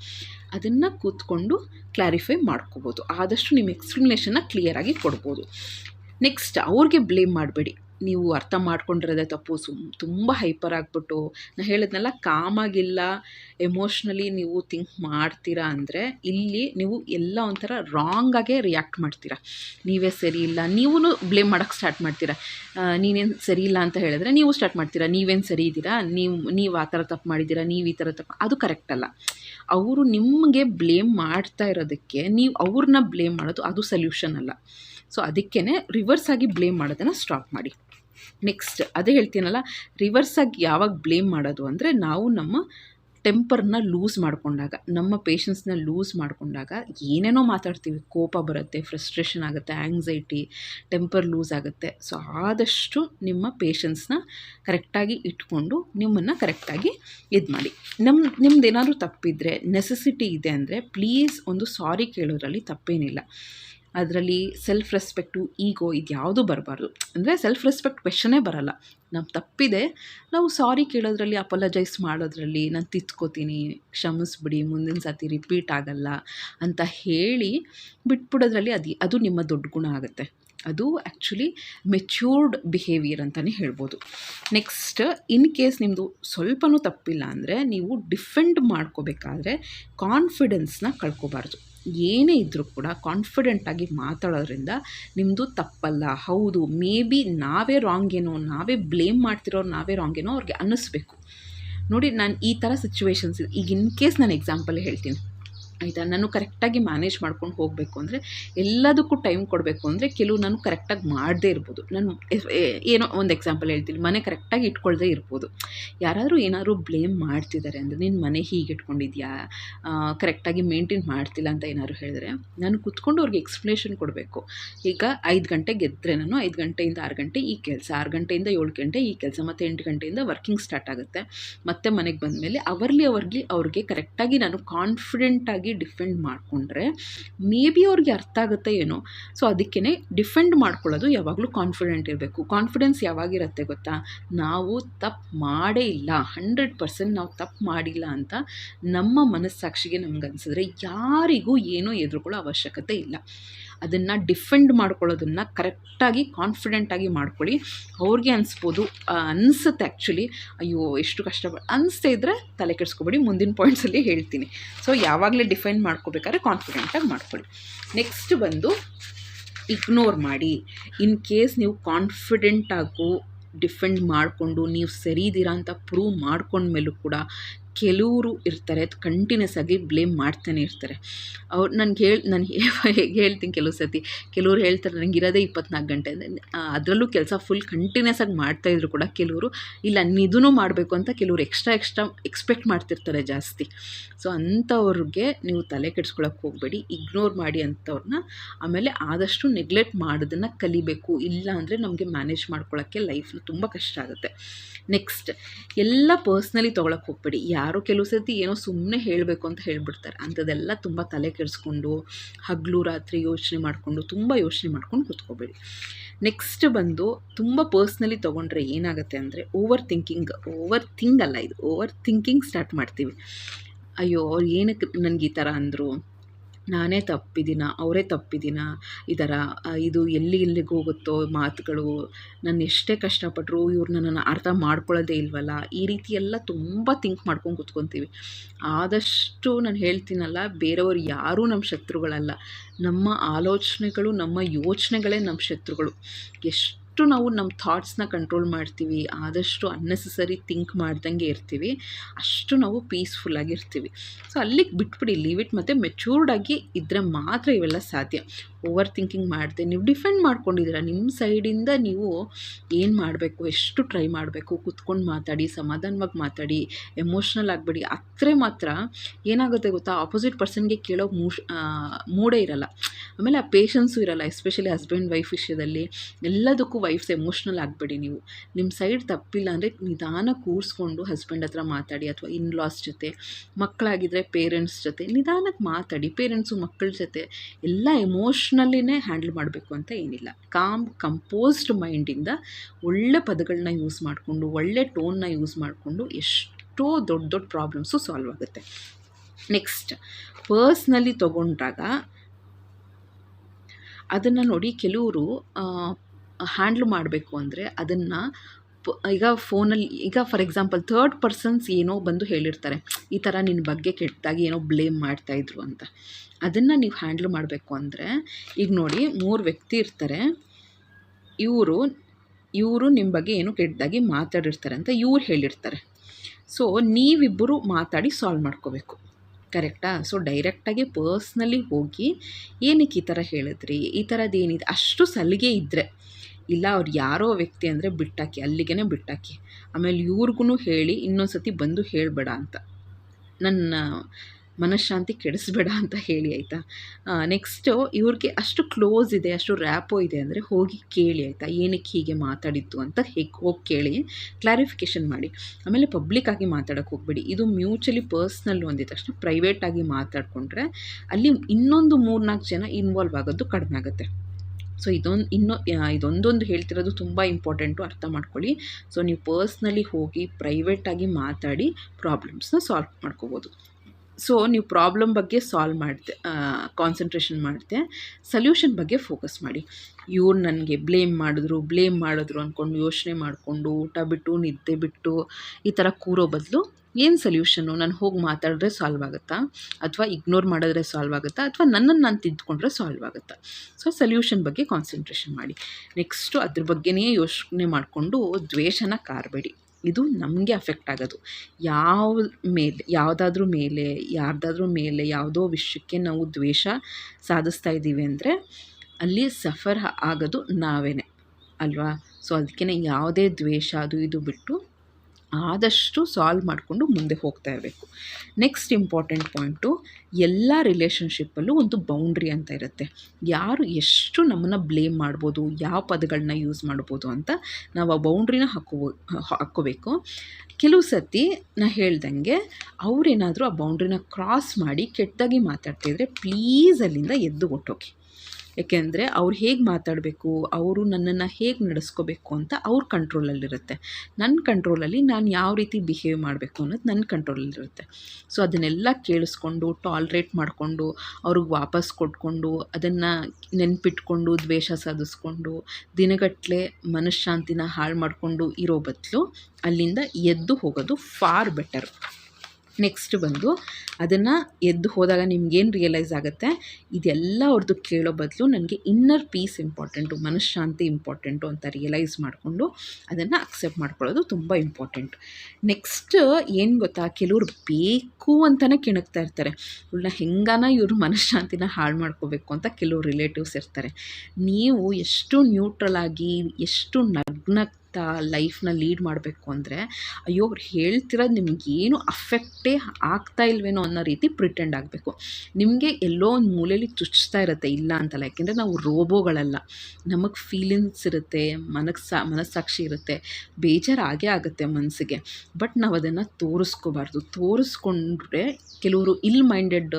Speaker 1: ಅದನ್ನು ಕೂತ್ಕೊಂಡು ಕ್ಲಾರಿಫೈ ಮಾಡ್ಕೋಬೋದು. ಆದಷ್ಟು ನಿಮ್ಮ ಎಕ್ಸ್ಪ್ಲನೇಷನ್ನ ಕ್ಲಿಯರಾಗಿ ಕೊಡ್ಬೋದು. ನೆಕ್ಸ್ಟ್ ಅವ್ರಿಗೆ ಬ್ಲೇಮ್ ಮಾಡಬೇಡಿ. ನೀವು ಅರ್ಥ ಮಾಡ್ಕೊಂಡಿರೋದೇ ತಪ್ಪು. ಸುಮ್ ತುಂಬ ಹೈಪರ್ ಆಗಿಬಿಟ್ಟು ನಾನು ಹೇಳಿದ್ನಲ್ಲ ಕಾಮಾಗಿಲ್ಲ ಎಮೋಷ್ನಲಿ ನೀವು ಥಿಂಕ್ ಮಾಡ್ತೀರಾ ಅಂದರೆ, ಇಲ್ಲಿ ನೀವು ಎಲ್ಲ ಒಂಥರ ರಾಂಗಾಗೆ ರಿಯಾಕ್ಟ್ ಮಾಡ್ತೀರಾ. ನೀವೇ ಸರಿ ಇಲ್ಲ ನೀವೂ ಬ್ಲೇಮ್ ಮಾಡೋಕ್ಕೆ ಸ್ಟಾರ್ಟ್ ಮಾಡ್ತೀರಾ. ನೀನೇನು ಸರಿ ಇಲ್ಲ ಅಂತ ಹೇಳಿದ್ರೆ ನೀವು ಸ್ಟಾರ್ಟ್ ಮಾಡ್ತೀರಾ. ನೀವೇನು ಸರಿ ಇದ್ದೀರಾ, ನೀವು ನೀವು ಆ ಥರ ತಪ್ಪು ಮಾಡಿದ್ದೀರಾ, ನೀವು ಈ ಥರ ತಪ್ಪು, ಅದು ಕರೆಕ್ಟ್ ಅಲ್ಲ. ಅವರು ನಿಮಗೆ ಬ್ಲೇಮ್ ಮಾಡ್ತಾ ಇರೋದಕ್ಕೆ, ನೀವು ಅವ್ರನ್ನ ಬ್ಲೇಮ್ ಮಾಡೋದು ಅದು ಸೊಲ್ಯೂಷನ್ ಅಲ್ಲ. ಸೊ ಅದಕ್ಕೇ ರಿವರ್ಸ್ ಆಗಿ ಬ್ಲೇಮ್ ಮಾಡೋದನ್ನು ಸ್ಟಾಪ್ ಮಾಡಿ. ನೆಕ್ಸ್ಟ್ ಅದೇ ಹೇಳ್ತೀನಲ್ಲ ರಿವರ್ಸ್ ಆಗಿ ಯಾವಾಗ ಬ್ಲೇಮ್ ಮಾಡೋದು ಅಂದರೆ ನಾವು ನಮ್ಮ ಟೆಂಪರ್ನ ಲೂಸ್ ಮಾಡಿಕೊಂಡಾಗ, ನಮ್ಮ ಪೇಷನ್ಸ್ನ ಲೂಸ್ ಮಾಡಿಕೊಂಡಾಗ ಏನೇನೋ ಮಾತಾಡ್ತೀವಿ, ಕೋಪ ಬರುತ್ತೆ ಫ್ರಸ್ಟ್ರೇಷನ್ ಆಗುತ್ತೆ ಆ್ಯಂಗ್ಸೈಟಿ ಟೆಂಪರ್ ಲೂಸ್ ಆಗುತ್ತೆ. ಸೊ ಆದಷ್ಟು ನಿಮ್ಮ ಪೇಷನ್ಸ್ನ ಕರೆಕ್ಟಾಗಿ ಇಟ್ಕೊಂಡು ನಿಮ್ಮನ್ನು ಕರೆಕ್ಟಾಗಿ ಇದು ಮಾಡಿ. ನಮ್ಮ ನಿಮ್ದು ಏನಾದರೂ ತಪ್ಪಿದ್ರೆ ನೆಸೆಸಿಟಿ ಇದೆ ಅಂದರೆ ಪ್ಲೀಸ್ ಒಂದು ಸಾರಿ ಕೇಳೋದ್ರಲ್ಲಿ ತಪ್ಪೇನಿಲ್ಲ. ಅದರಲ್ಲಿ ಸೆಲ್ಫ್ ರೆಸ್ಪೆಕ್ಟು ಈಗೋ ಇದು ಯಾವುದೂ ಬರಬಾರ್ದು. ಅಂದರೆ ಸೆಲ್ಫ್ ರೆಸ್ಪೆಕ್ಟ್ ಕ್ವೆಶನೇ ಬರಲ್ಲ. ನಮ್ಮ ತಪ್ಪಿದೆ, ನಾವು ಸಾರಿ ಕೇಳೋದ್ರಲ್ಲಿ ಅಪಲಜೈಸ್ ಮಾಡೋದ್ರಲ್ಲಿ, ನಾನು ತಿದ್ಕೋತೀನಿ ಕ್ಷಮಿಸ್ಬಿಡಿ, ಮುಂದಿನ ಸತಿ ರಿಪೀಟ್ ಆಗಲ್ಲ ಅಂತ ಹೇಳಿ ಬಿಟ್ಬಿಡೋದ್ರಲ್ಲಿ ಅದು ಅದು ನಿಮ್ಮ ದೊಡ್ಡ ಗುಣ ಆಗುತ್ತೆ. ಅದು ಆ್ಯಕ್ಚುಲಿ ಮೆಚ್ಯೂರ್ಡ್ ಬಿಹೇವಿಯರ್ ಅಂತಲೇ ಹೇಳ್ಬೋದು. ನೆಕ್ಸ್ಟ್ ಇನ್ ಕೇಸ್ ನಿಮ್ಮದು ಸ್ವಲ್ಪನೂ ತಪ್ಪಿಲ್ಲ ಅಂದರೆ ನೀವು ಡಿಫೆಂಡ್ ಮಾಡ್ಕೋಬೇಕಾದ್ರೆ ಕಾನ್ಫಿಡೆನ್ಸ್ನ ಕಳ್ಕೊಬಾರ್ದು. ಏನೇ ಇದ್ದರೂ ಕೂಡ ಕಾನ್ಫಿಡೆಂಟಾಗಿ ಮಾತಾಡೋದ್ರಿಂದ ನಿಮ್ಮದು ತಪ್ಪಲ್ಲ. ಹೌದು, ಮೇ ಬಿ ನಾವೇ ರಾಂಗ್ ಏನೋ, ನಾವೇ ಬ್ಲೇಮ್ ಮಾಡ್ತಿರೋ, ನಾವೇ ರಾಂಗ್ ಏನೋ ಅವ್ರಿಗೆ ಅನ್ನಿಸ್ಬೇಕು. ನೋಡಿ, ನಾನು ಈ ಥರ ಸಿಚುವೇಶನ್ಸ್ ಈಗ ಇನ್ ಕೇಸ್ ನಾನು ಎಕ್ಸಾಂಪಲ್ ಹೇಳ್ತೀನಿ. ಆಯಿತಾ? ನಾನು ಕರೆಕ್ಟಾಗಿ ಮ್ಯಾನೇಜ್ ಮಾಡ್ಕೊಂಡು ಹೋಗಬೇಕು ಅಂದರೆ ಎಲ್ಲದಕ್ಕೂ ಟೈಮ್ ಕೊಡಬೇಕು ಅಂದರೆ ಕೆಲವು ನಾನು ಕರೆಕ್ಟಾಗಿ ಮಾಡದೇ ಇರ್ಬೋದು. ನಾನು ಏನೋ ಒಂದು ಎಕ್ಸಾಂಪಲ್ ಹೇಳ್ತೀನಿ. ಮನೆ ಕರೆಕ್ಟಾಗಿ ಇಟ್ಕೊಳ್ಳದೆ ಇರ್ಬೋದು. ಯಾರಾದರೂ ಏನಾದರೂ ಬ್ಲೇಮ್ ಮಾಡ್ತಿದ್ದಾರೆ ಅಂದರೆ ನಿನ್ನ ಮನೆ ಹೀಗೆ ಇಟ್ಕೊಂಡಿದ್ಯಾ? ಕರೆಕ್ಟಾಗಿ ಮೇಂಟೈನ್ ಮಾಡ್ತಿಲ್ಲ ಅಂತ ಏನಾದ್ರು ಹೇಳಿದ್ರೆ ನಾನು ಕುತ್ಕೊಂಡು ಅವ್ರಿಗೆ ಎಕ್ಸ್ಪ್ಲೇಷನ್ ಕೊಡಬೇಕು. ಈಗ ಐದು ಗಂಟೆಗೆ ಎದ್ದರೆ ನಾನು ಐದು ಗಂಟೆಯಿಂದ ಆರು ಗಂಟೆ ಈ ಕೆಲಸ, ಆರು ಗಂಟೆಯಿಂದ ಏಳು ಗಂಟೆ ಈ ಕೆಲಸ, ಮತ್ತು ಎಂಟು ಗಂಟೆಯಿಂದ ವರ್ಕಿಂಗ್ ಸ್ಟಾರ್ಟ್ ಆಗುತ್ತೆ. ಮತ್ತೆ ಮನೆಗೆ ಬಂದಮೇಲೆ ಅವರ್ಲಿ ಅವರ್ಲಿ ಅವ್ರಿಗೆ ಕರೆಕ್ಟಾಗಿ ನಾನು ಕಾನ್ಫಿಡೆಂಟಾಗಿ ಡಿಫೆಂಡ್ ಮಾಡಿಕೊಂಡ್ರೆ ಮೇ ಬಿ ಅವ್ರಿಗೆ ಅರ್ಥ ಆಗುತ್ತೆ ಏನೋ. ಸೊ ಅದಕ್ಕೇ ಡಿಫೆಂಡ್ ಮಾಡ್ಕೊಳ್ಳೋದು ಯಾವಾಗಲೂ ಕಾನ್ಫಿಡೆಂಟ್ ಇರಬೇಕು. ಕಾನ್ಫಿಡೆನ್ಸ್ ಯಾವಾಗಿರುತ್ತೆ ಗೊತ್ತಾ? ನಾವು ತಪ್ಪು ಮಾಡೇ ಇಲ್ಲ. ಹಂಡ್ರೆಡ್ ಪರ್ಸೆಂಟ್ ನಾವು ತಪ್ಪು ಮಾಡಿಲ್ಲ ಅಂತ ನಮ್ಮ ಮನಸ್ಸಾಕ್ಷಿಗೆ ನಮ್ಗೆ ಅನಿಸಿದ್ರೆ ಯಾರಿಗೂ ಏನೂ ಎದುರುಕೊಳ್ಳೋ ಅವಶ್ಯಕತೆ ಇಲ್ಲ. ಅದನ್ನು ಡಿಫೆಂಡ್ ಮಾಡ್ಕೊಳ್ಳೋದನ್ನು ಕರೆಕ್ಟಾಗಿ ಕಾನ್ಫಿಡೆಂಟಾಗಿ ಮಾಡ್ಕೊಳ್ಳಿ. ಅವ್ರಿಗೆ ಅನಿಸ್ಬೋದು ಅನಿಸುತ್ತೆ ಆ್ಯಕ್ಚುಲಿ ಅಯ್ಯೋ, ಎಷ್ಟು ಕಷ್ಟ ಅನಿಸ್ತೇ ಇದ್ದರೆ ತಲೆ ಕೆಡಿಸ್ಕೊಬೇಡಿ, ಮುಂದಿನ ಪಾಯಿಂಟ್ಸಲ್ಲಿ ಹೇಳ್ತೀನಿ. ಸೊ ಯಾವಾಗಲೇ ಡಿಫೈನ್ ಮಾಡ್ಕೋಬೇಕಾದ್ರೆ ಕಾನ್ಫಿಡೆಂಟಾಗಿ ಮಾಡ್ಕೊಳ್ಳಿ. ನೆಕ್ಸ್ಟ್ ಬಂದು ಇಗ್ನೋರ್ ಮಾಡಿ. ಇನ್ ಕೇಸ್ ನೀವು ಕಾನ್ಫಿಡೆಂಟಾಗೂ ಡಿಫೆಂಡ್ ಮಾಡಿಕೊಂಡು, ನೀವು ಸರಿ ಇದ್ದೀರಾ ಅಂತ ಪ್ರೂವ್ ಮಾಡ್ಕೊಂಡ್ಮೇಲೂ ಕೂಡ ಕೆಲವರು ಇರ್ತಾರೆ, ಕಂಟಿನ್ಯೂಸ್ ಆಗಿ ಬ್ಲೇಮ್ ಮಾಡ್ತಾನೆ ಇರ್ತಾರೆ. ಅವ್ರು ನನ್ಗೆ ಹೇಳಿ ನಾನು ಹೇಗೆ [laughs] ಹೇಳ್ತೀನಿ ಕೆಲವು ಸತಿ ಕೆಲವ್ರು ಹೇಳ್ತಾರೆ ನನಗೆ ಇರೋದೇ ಇಪ್ಪತ್ನಾಲ್ಕು ಗಂಟೆ. ಅದರಲ್ಲೂ ಕೆಲಸ ಫುಲ್ ಕಂಟಿನ್ಯೂಸ್ ಆಗಿ ಮಾಡ್ತಾಯಿದ್ರು ಕೂಡ ಕೆಲವರು, ಇಲ್ಲ ನಿದೂ ಮಾಡಬೇಕು ಅಂತ ಕೆಲವರು ಎಕ್ಸ್ಟ್ರಾ ಎಕ್ಸ್ಟ್ರಾ ಎಕ್ಸ್ಪೆಕ್ಟ್ ಮಾಡ್ತಿರ್ತಾರೆ ಜಾಸ್ತಿ. ಸೊ ಅಂಥವ್ರಿಗೆ ನೀವು ತಲೆ ಕೆಡ್ಸ್ಕೊಳಕ್ಕೆ ಹೋಗಬೇಡಿ ಇಗ್ನೋರ್ ಮಾಡಿ ಅಂಥವ್ರನ್ನ ಆಮೇಲೆ ಆದಷ್ಟು ನೆಗ್ಲೆಕ್ಟ್ ಮಾಡೋದನ್ನು ಕಲಿಬೇಕು. ಇಲ್ಲ ಅಂದರೆ ನಮಗೆ ಮ್ಯಾನೇಜ್ ಮಾಡ್ಕೊಳ್ಳೋಕ್ಕೆ ಲೈಫ್ ತುಂಬ ಕಷ್ಟ ಆಗುತ್ತೆ. ನೆಕ್ಸ್ಟ್ ಎಲ್ಲ ಪರ್ಸ್ನಲಿ ತೊಗೊಳಕ್ಕೆ ಹೋಗ್ಬೇಡಿ. ಯಾರೋ ಕೆಲವು ಸರ್ತಿ ಏನೋ ಸುಮ್ಮನೆ ಹೇಳಬೇಕು ಅಂತ ಹೇಳ್ಬಿಡ್ತಾರೆ. ಅಂಥದ್ದೆಲ್ಲ ತುಂಬ ತಲೆ ಕೆಡಿಸ್ಕೊಂಡು, ಹಗಲು ರಾತ್ರಿ ಯೋಚನೆ ಮಾಡಿಕೊಂಡು, ತುಂಬ ಯೋಚನೆ ಮಾಡ್ಕೊಂಡು ಕೂತ್ಕೋಬೇಡಿ. ನೆಕ್ಸ್ಟ್ ಬಂದು ತುಂಬ ಪರ್ಸ್ನಲಿ ತೊಗೊಂಡ್ರೆ ಏನಾಗುತ್ತೆ ಅಂದರೆ ಓವರ್ ಥಿಂಕಿಂಗ್ ಓವರ್ ಥಿಂಗ್ ಅಲ್ಲ ಇದು ಓವರ್ ಥಿಂಕಿಂಗ್ ಸ್ಟಾರ್ಟ್ ಮಾಡ್ತೀವಿ. ಅಯ್ಯೋ, ಅವ್ರು ಏನಕ್ಕೆ ನನಗೆ ಈ ಥರ ಅಂದರು? ನಾನೇ ತಪ್ಪಿದ್ದೀನ, ಅವರೇ ತಪ್ಪಿದ್ದೀನ? ಇದರ ಇದು ಎಲ್ಲಿ ಎಲ್ಲಿಗೆ ಹೋಗುತ್ತೋ ಮಾತುಗಳು. ನಾನು ಎಷ್ಟೇ ಕಷ್ಟಪಟ್ಟರು ಇವ್ರು ನನ್ನನ್ನು ಅರ್ಥ ಮಾಡ್ಕೊಳ್ಳೋದೇ ಇಲ್ವಲ್ಲ? ಈ ರೀತಿ ಎಲ್ಲ ತುಂಬ ಥಿಂಕ್ ಮಾಡ್ಕೊಂಡು ಕೂತ್ಕೊತೀವಿ. ಆದಷ್ಟು ನಾನು ಹೇಳ್ತೀನಲ್ಲ, ಬೇರೆಯವರು ಯಾರೂ ನಮ್ಮ ಶತ್ರುಗಳಲ್ಲ. ನಮ್ಮ ಆಲೋಚನೆಗಳು, ನಮ್ಮ ಯೋಚನೆಗಳೇ ನಮ್ಮ ಶತ್ರುಗಳು. ಎಷ್ಟು ನಾವು ನಮ್ಮ ಥಾಟ್ಸ್ನ ಕಂಟ್ರೋಲ್ ಮಾಡ್ತೀವಿ, ಆದಷ್ಟು ಅನ್ನೆಸಸರಿ ಥಿಂಕ್ ಮಾಡ್ದಂಗೆ ಇರ್ತೀವಿ, ಅಷ್ಟು ನಾವು ಪೀಸ್ಫುಲ್ ಪೀಸ್ಫುಲ್ಲಾಗಿರ್ತೀವಿ ಸೊ ಅಲ್ಲಿಗೆ ಬಿಟ್ಬಿಡಿ ಲೀವ್ ಇಟ್ ಮತ್ತು ಮೆಚೂರ್ಡಾಗಿ ಇದ್ದರೆ ಮಾತ್ರ ಇವೆಲ್ಲ ಸಾಧ್ಯ. ಓವರ್ ಥಿಂಕಿಂಗ್ ಮಾಡಿದೆ. ನೀವು ಡಿಫೆಂಡ್ ಮಾಡ್ಕೊಂಡಿದ್ದೀರ? ನಿಮ್ಮ ಸೈಡಿಂದ ನೀವು ಏನು ಮಾಡಬೇಕು? ಎಷ್ಟು ಟ್ರೈ ಮಾಡಬೇಕು? ಕುತ್ಕೊಂಡು ಮಾತಾಡಿ, ಸಮಾಧಾನವಾಗಿ ಮಾತಾಡಿ ಎಮೋಷ್ನಲ್ ಆಗಬೇಡಿ. ಅತ್ತರೆ ಮಾತ್ರ ಏನಾಗುತ್ತೆ ಗೊತ್ತಾ? ಆಪೋಸಿಟ್ ಪರ್ಸನ್ಗೆ ಕೇಳೋ ಮೂಶ್ ಮೂಡೇ ಇರಲ್ಲ. ಆಮೇಲೆ ಆ ಪೇಷನ್ಸು ಇರಲ್ಲ ಎಸ್ಪೆಷಲಿ ಹಸ್ಬೆಂಡ್ ವೈಫ್ ವಿಷಯದಲ್ಲಿ. ಎಲ್ಲದಕ್ಕೂ ವೈಫ್ಸ್ ಎಮೋಷ್ನಲ್ ಆಗಬೇಡಿ ನೀವು. ನಿಮ್ಮ ಸೈಡ್ ತಪ್ಪಿಲ್ಲ ಅಂದರೆ ನಿಧಾನ ಕೂರಿಸ್ಕೊಂಡು ಹಸ್ಬೆಂಡ್ ಹತ್ರ ಮಾತಾಡಿ ಅಥವಾ ಇನ್ ಲಾಸ್ ಜೊತೆ ಮಕ್ಕಳಾಗಿದ್ದರೆ ಪೇರೆಂಟ್ಸ್ ಜೊತೆ ನಿಧಾನಕ್ಕೆ ಮಾತಾಡಿ. ಪೇರೆಂಟ್ಸು ಮಕ್ಕಳ ಜೊತೆ ಎಲ್ಲ ಎಮೋಷ್ನಲ್ಲಿನೇ ಹ್ಯಾಂಡಲ್ ಮಾಡಬೇಕು ಅಂತ ಏನಿಲ್ಲ. ಕಾಮ್, ಕಂಪೋಸ್ಡ್ ಮೈಂಡಿಂದ ಒಳ್ಳೆ ಪದಗಳನ್ನ ಯೂಸ್ ಮಾಡಿಕೊಂಡು, ಒಳ್ಳೆ ಟೋನ್ನ ಯೂಸ್ ಮಾಡಿಕೊಂಡು ಎಷ್ಟೋ ದೊಡ್ಡ ದೊಡ್ಡ ಪ್ರಾಬ್ಲಮ್ಸು ಸಾಲ್ವ್ ಆಗುತ್ತೆ. ನೆಕ್ಸ್ಟ್, ಪರ್ಸ್ನಲಿ ತೊಗೊಂಡಾಗ ಅದನ್ನು ನೋಡಿ ಕೆಲವರು ಹ್ಯಾಂಡ್ಲ್ ಮಾಡಬೇಕು ಅಂದರೆ ಅದನ್ನು ಈಗ ಫೋನಲ್ಲಿ, ಈಗ ಫಾರ್ ಎಕ್ಸಾಂಪಲ್ ಥರ್ಡ್ ಪರ್ಸನ್ಸ್ ಏನೋ ಬಂದು ಹೇಳಿರ್ತಾರೆ, ಈ ಥರ ನಿನ್ನ ಬಗ್ಗೆ ಕೆಟ್ಟದಾಗಿ ಏನೋ ಬ್ಲೇಮ್ ಮಾಡ್ತಾಯಿದ್ರು ಅಂತ. ಅದನ್ನು ನೀವು ಹ್ಯಾಂಡಲ್ ಮಾಡಬೇಕು ಅಂದರೆ, ಈಗ ನೋಡಿ ಮೂರು ವ್ಯಕ್ತಿ ಇರ್ತಾರೆ, ಇವರು ಇವರು ನಿಮ್ಮ ಬಗ್ಗೆ ಏನೋ ಕೆಟ್ಟದಾಗಿ ಮಾತಾಡಿರ್ತಾರೆ ಅಂತ ಇವ್ರು ಹೇಳಿರ್ತಾರೆ. ಸೊ ನೀವಿಬ್ಬರು ಮಾತಾಡಿ ಸಾಲ್ವ್ ಮಾಡ್ಕೋಬೇಕು. ಕರೆಕ್ಟಾ ಸೊ ಡೈರೆಕ್ಟಾಗಿ ಪರ್ಸ್ನಲಿ ಹೋಗಿ, ಏನಕ್ಕೆ ಈ ಥರ ಹೇಳಿದ್ರಿ? ಈ ಥರದ್ದು ಏನಿದೆ? ಅಷ್ಟು ಸಲಿಗೆ ಇದ್ದರೆ ಇಲ್ಲ, ಅವ್ರು ಯಾರೋ ವ್ಯಕ್ತಿ ಅಂದರೆ ಬಿಟ್ಟಾಕಿ ಅಲ್ಲಿಗೆ ಬಿಟ್ಟಾಕಿ. ಆಮೇಲೆ ಇವ್ರಿಗೂ ಹೇಳಿ ಇನ್ನೊಂದು ಸತಿ ಬಂದು ಹೇಳಬೇಡ ಅಂತ. ನನ್ನ ಮನಃಶಾಂತಿ ಕೆಡಿಸ್ಬೇಡ ಅಂತ ಹೇಳಿ, ಆಯಿತಾ? ನೆಕ್ಸ್ಟು ಇವ್ರಿಗೆ ಅಷ್ಟು ಕ್ಲೋಸ್ ಇದೆ, ಅಷ್ಟು ರ್ಯಾಪೋ ಇದೆ ಅಂದರೆ ಹೋಗಿ ಕೇಳಿ, ಆಯಿತಾ? ಏನಕ್ಕೆ ಹೀಗೆ ಮಾತಾಡಿತ್ತು ಅಂತ ಹೇಗೆ ಹೋಗಿ ಕೇಳಿ ಕ್ಲಾರಿಫಿಕೇಷನ್ ಮಾಡಿ. ಆಮೇಲೆ ಪಬ್ಲಿಕ್ಕಾಗಿ ಮಾತಾಡೋಕ್ಕೆ ಹೋಗಬೇಡಿ. ಇದು ಮ್ಯೂಚುಲಿ ಪರ್ಸ್ನಲ್ ಒಂದಿದ ತಕ್ಷಣ ಪ್ರೈವೇಟಾಗಿ ಮಾತಾಡಿಕೊಂಡ್ರೆ ಅಲ್ಲಿ ಇನ್ನೊಂದು ಮೂರ್ನಾಲ್ಕು ಜನ ಇನ್ವಾಲ್ವ್ ಆಗೋದು ಕಡಿಮೆ ಆಗುತ್ತೆ. ಸೊ ಇದೊಂದು ಇನ್ನೂ ಇದೊಂದೊಂದು ಹೇಳ್ತಿರೋದು ತುಂಬ ಇಂಪಾರ್ಟೆಂಟು ಅರ್ಥ ಮಾಡ್ಕೊಳ್ಳಿ. ಸೊ ನೀವು ಪರ್ಸ್ನಲಿ ಹೋಗಿ ಪ್ರೈವೇಟಾಗಿ ಮಾತಾಡಿ ಪ್ರಾಬ್ಲಮ್ಸ್ನ ಸಾಲ್ವ್ ಮಾಡ್ಕೋಬೋದು. ಸೊ ನೀವು ಪ್ರಾಬ್ಲಮ್ ಬಗ್ಗೆ ಸಾಲ್ವ್ ಮಾಡಿದೆ ಕಾನ್ಸಂಟ್ರೇಷನ್ ಮಾಡಿದೆ ಸಲ್ಯೂಷನ್ ಬಗ್ಗೆ ಫೋಕಸ್ ಮಾಡಿ. ಇವ್ರು ನನಗೆ ಬ್ಲೇಮ್ ಮಾಡಿದ್ರು ಬ್ಲೇಮ್ ಮಾಡಿದ್ರು ಅಂದ್ಕೊಂಡು ಯೋಚನೆ ಮಾಡಿಕೊಂಡು ಊಟ ಬಿಟ್ಟು, ನಿದ್ದೆ ಬಿಟ್ಟು ಈ ಥರ ಕೂರೋ ಬದಲು ಏನು ಸೊಲ್ಯೂಷನ್ನು ನಾನು ಹೋಗಿ ಮಾತಾಡಿದ್ರೆ ಸಾಲ್ವ್ ಆಗುತ್ತಾ? ಅಥವಾ ಇಗ್ನೋರ್ ಮಾಡಿದ್ರೆ ಸಾಲ್ವ್ ಆಗುತ್ತಾ? ಅಥವಾ ನನ್ನನ್ನು ನಾನು ತಿದ್ದುಕೊಂಡ್ರೆ ಸಾಲ್ವ್ ಆಗುತ್ತಾ? ಸೊ ಸೊಲ್ಯೂಷನ್ ಬಗ್ಗೆ ಕಾನ್ಸಂಟ್ರೇಷನ್ ಮಾಡಿ. ನೆಕ್ಸ್ಟು ಅದ್ರ ಬಗ್ಗೆನೇ ಯೋಚನೆ ಮಾಡಿಕೊಂಡು ದ್ವೇಷನ ಕಾರಬೇಡಿ ಇದು ನಮಗೆ ಅಫೆಕ್ಟ್ ಆಗೋದು. ಯಾವ ಮೇಲೆ, ಯಾವುದಾದ್ರೂ ಮೇಲೆ, ಯಾರ್ದಾದ್ರೂ ಮೇಲೆ ಯಾವುದೋ ವಿಷಯಕ್ಕೆ ನಾವು ದ್ವೇಷ ಸಾಧಿಸ್ತಾ ಇದ್ದೀವಿ ಅಂದರೆ ಅಲ್ಲಿ ಸಫರ್ ಆಗೋದು ನಾವೇ ಅಲ್ವಾ? ಸೊ ಅದಕ್ಕೆ ಯಾವುದೇ ದ್ವೇಷ ಅದು ಇದು ಬಿಟ್ಟು ಆದಷ್ಟು ಸಾಲ್ವ್ ಮಾಡಿಕೊಂಡು ಮುಂದೆ ಹೋಗ್ತಾ ಇರಬೇಕು. ನೆಕ್ಸ್ಟ್ ಇಂಪಾರ್ಟೆಂಟ್ ಪಾಯಿಂಟು ಎಲ್ಲ ರಿಲೇಷನ್ಶಿಪ್ಪಲ್ಲೂ ಒಂದು ಬೌಂಡ್ರಿ ಅಂತ ಇರುತ್ತೆ. ಯಾರು ಎಷ್ಟು ನಮ್ಮನ್ನು ಬ್ಲೇಮ್ ಮಾಡ್ಬೋದು, ಯಾವ ಪದಗಳನ್ನ ಯೂಸ್ ಮಾಡ್ಬೋದು ಅಂತ ನಾವು ಆ ಬೌಂಡ್ರಿನ ಹಾಕೋ ಹಾಕ್ಕೋಬೇಕು. ಕೆಲವು ಸತಿ ನಾ ಹೇಳ್ದಂಗೆ, ಅವರೇನಾದರೂ ಆ ಬೌಂಡ್ರಿನ ಕ್ರಾಸ್ ಮಾಡಿ ಕೆಟ್ಟದಾಗಿ ಮಾತಾಡ್ತಿದ್ರೆ ಪ್ಲೀಸ್ ಅಲ್ಲಿಂದ ಎದ್ದು ಹೊಟ್ಟೋಗಿ ಏಕೆಂದರೆ ಅವ್ರು ಹೇಗೆ ಮಾತಾಡಬೇಕು, ಅವರು ನನ್ನನ್ನು ಹೇಗೆ ನಡೆಸ್ಕೋಬೇಕು ಅಂತ ಅವ್ರ ಕಂಟ್ರೋಲಲ್ಲಿರುತ್ತೆ ನನ್ನ ಕಂಟ್ರೋಲಲ್ಲಿ ನಾನು ಯಾವ ರೀತಿ ಬಿಹೇವ್ ಮಾಡಬೇಕು ಅನ್ನೋದು ನನ್ನ ಕಂಟ್ರೋಲಲ್ಲಿರುತ್ತೆ ಸೊ ಅದನ್ನೆಲ್ಲ ಕೇಳಿಸ್ಕೊಂಡು ಟಾಲ್ರೇಟ್ ಮಾಡಿಕೊಂಡು, ಅವ್ರಿಗೆ ವಾಪಸ್ ಕೊಟ್ಕೊಂಡು, ಅದನ್ನು ನೆನ್ಪಿಟ್ಕೊಂಡು, ದ್ವೇಷ ಸಾಧಿಸ್ಕೊಂಡು ದಿನಗಟ್ಟಲೆ ಮನಃಶಾಂತಿನ ಹಾಳು ಮಾಡಿಕೊಂಡು ಇರೋ ಬದಲು ಅಲ್ಲಿಂದ ಎದ್ದು ಹೋಗೋದು ಫಾರ್ ಬೆಟರ್ ನೆಕ್ಸ್ಟ್ ಬಂದು ಅದನ್ನು ಎದ್ದು ಹೋದಾಗ ನಿಮ್ಗೇನು ರಿಯಲೈಸ್ ಆಗುತ್ತೆ? ಇದೆಲ್ಲ ಅವ್ರದ್ದು ಕೇಳೋ ಬದಲು ನನಗೆ ಇನ್ನರ್ ಪೀಸ್ ಇಂಪಾರ್ಟೆಂಟು ಮನಃಶಾಂತಿ ಇಂಪಾರ್ಟೆಂಟು ಅಂತ ರಿಯಲೈಸ್ ಮಾಡಿಕೊಂಡು ಅದನ್ನು ಅಕ್ಸೆಪ್ಟ್ ಮಾಡ್ಕೊಳ್ಳೋದು ತುಂಬ ಇಂಪಾರ್ಟೆಂಟ್ ನೆಕ್ಸ್ಟ್ ಏನು ಗೊತ್ತಾ? ಕೆಲವ್ರು ಬೇಕು ಅಂತಲೇ ಕೆಣಕ್ತಾ ಇರ್ತಾರೆ. ಇವ್ರನ್ನ ಹೆಂಗಾನ ಇವರು ಮನಃಶಾಂತಿನ ಹಾಳು ಮಾಡ್ಕೋಬೇಕು ಅಂತ ಕೆಲವು ರಿಲೇಟಿವ್ಸ್ ಇರ್ತಾರೆ. ನೀವು ಎಷ್ಟು ನ್ಯೂಟ್ರಲ್ ಆಗಿ, ಎಷ್ಟು ನಗ್ನಗ್ತಾ ಲೈಫ್ನ ಲೀಡ್ ಮಾಡಬೇಕು ಅಂದರೆ, ಅಯ್ಯೋ ಅವ್ರು ಹೇಳ್ತಿರೋದು ನಿಮಗೇನು ಅಫೆಕ್ಟೇ ಆಗ್ತಾ ಇಲ್ವೇನೋ ಅನ್ನೋ ರೀತಿ ಪ್ರಿಟೆಂಡ್ ಆಗಬೇಕು. ನಿಮಗೆ ಎಲ್ಲೋ ಒಂದು ಮೂಲೆಯಲ್ಲಿ ಚುಚ್ತಾ ಇರುತ್ತೆ ಇಲ್ಲ ಅಂತಲ್ಲ, ಯಾಕೆಂದರೆ ನಾವು ರೋಬೋಗಳಲ್ಲ. ನಮಗೆ ಫೀಲಿಂಗ್ಸ್ ಇರುತ್ತೆ ಮನಸ್ಸಾ ಮನಸ್ಸಾಕ್ಷಿ ಇರುತ್ತೆ ಬೇಜಾರಾಗೇ ಆಗೇ ಆಗುತ್ತೆ ಮನಸ್ಸಿಗೆ ಬಟ್ ನಾವು ಅದನ್ನು ತೋರಿಸ್ಕೋಬಾರ್ದು. ತೋರಿಸ್ಕೊಂಡ್ರೆ ಕೆಲವರು ಇಲ್ ಮೈಂಡೆಡ್